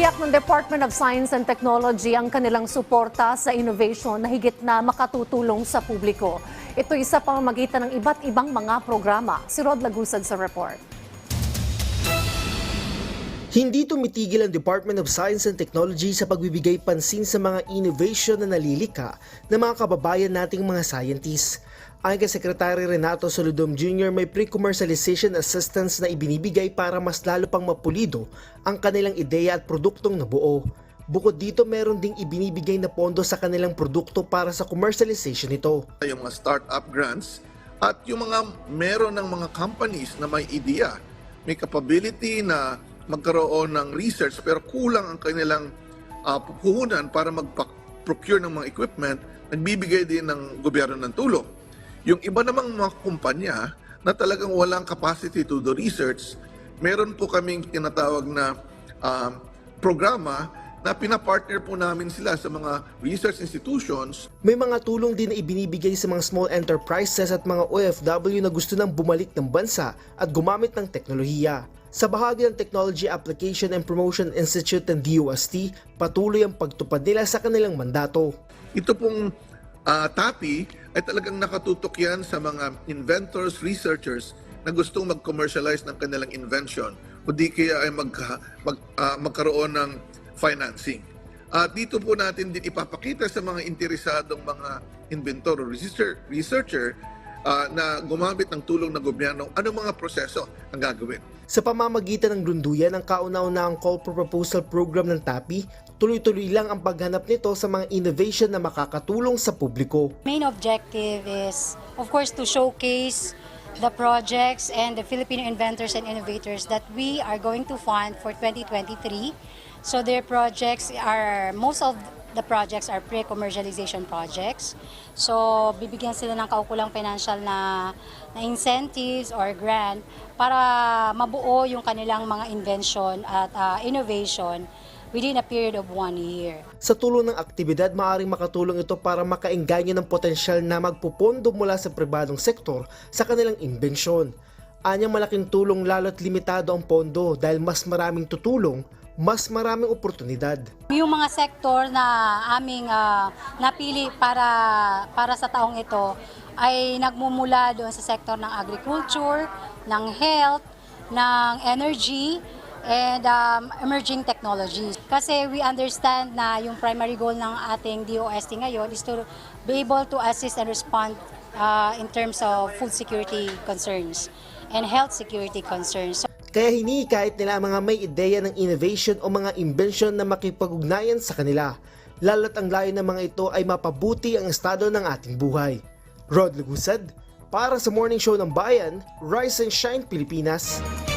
Tiniyak ng Department of Science and Technology ang kanilang suporta sa innovation na higit na makatutulong sa publiko. Ito isa pamamagitan ng iba't ibang mga programa. Si Rod Lagusad sa report. Hindi tumitigil ang Department of Science and Technology sa pagbibigay pansin sa mga innovation na nalilika ng mga kababayan nating mga scientists. Ayon kay Secretary Renato Solidum Jr., may pre-commercialization assistance na ibinibigay para mas lalo pang mapulido ang kanilang ideya at produktong nabuo. Bukod dito, meron ding ibinibigay na pondo sa kanilang produkto para sa commercialization nito. yung mga startup grants at yung mga meron ng mga companies na may idea, may capability na magkaroon ng research pero kulang ang kanilang uh, puhunan para mag-procure ng mga equipment, nagbibigay din ng gobyerno ng tulong. Yung iba namang mga kumpanya na talagang walang capacity to do research, meron po kaming tinatawag na um, programa na pinapartner po namin sila sa mga research institutions May mga tulong din na ibinibigay sa mga small enterprises at mga OFW na gusto nang bumalik ng bansa at gumamit ng teknolohiya. Sa bahagi ng Technology Application and Promotion Institute ng DOST, patuloy ang pagtupad nila sa kanilang mandato. Ito pong ah, TAPI ay talagang nakatutok yan sa mga inventors, researchers na gustong mag-commercialize ng kanilang invention o di kaya ay magka, mag, ah, magkaroon ng financing. At dito po natin din ipapakita sa mga interesadong mga inventor o researcher, researcher ah, na gumamit ng tulong ng gobyerno anong mga proseso ang gagawin. Sa pamamagitan ng lunduyan ng kauna-unahang Call for Proposal program ng TAPI, tuloy-tuloy lang ang paghanap nito sa mga innovation na makakatulong sa publiko. main objective is, of course, to showcase the projects and the Filipino inventors and innovators that we are going to fund for 2023. So their projects are, most of the projects are pre-commercialization projects. So bibigyan sila ng kaukulang financial na, na incentives or grant para mabuo yung kanilang mga invention at ah, innovation within a period of one year. Sa tulong ng aktibidad, maaaring makatulong ito para makaengganyo ng potensyal na magpupondo mula sa pribadong sektor sa kanilang imbensyon. Anyang malaking tulong lalo't limitado ang pondo dahil mas maraming tutulong, mas maraming oportunidad. Yung mga sektor na aming ah, napili para para sa taong ito ay nagmumula doon sa sektor ng agriculture, ng health, ng energy, and um, emerging technologies. Kasi we understand na yung primary goal ng ating DOST ngayon is to be able to assist and respond uh, in terms of food security concerns and health security concerns. Kaya hinihikayat nila ang mga may ideya ng innovation o mga invention na makipag-ugnayan sa kanila. Lalo't ang layo ng mga ito ay mapabuti ang estado ng ating buhay. Rod Lugusad, para sa Morning Show ng Bayan, Rise and Shine Pilipinas.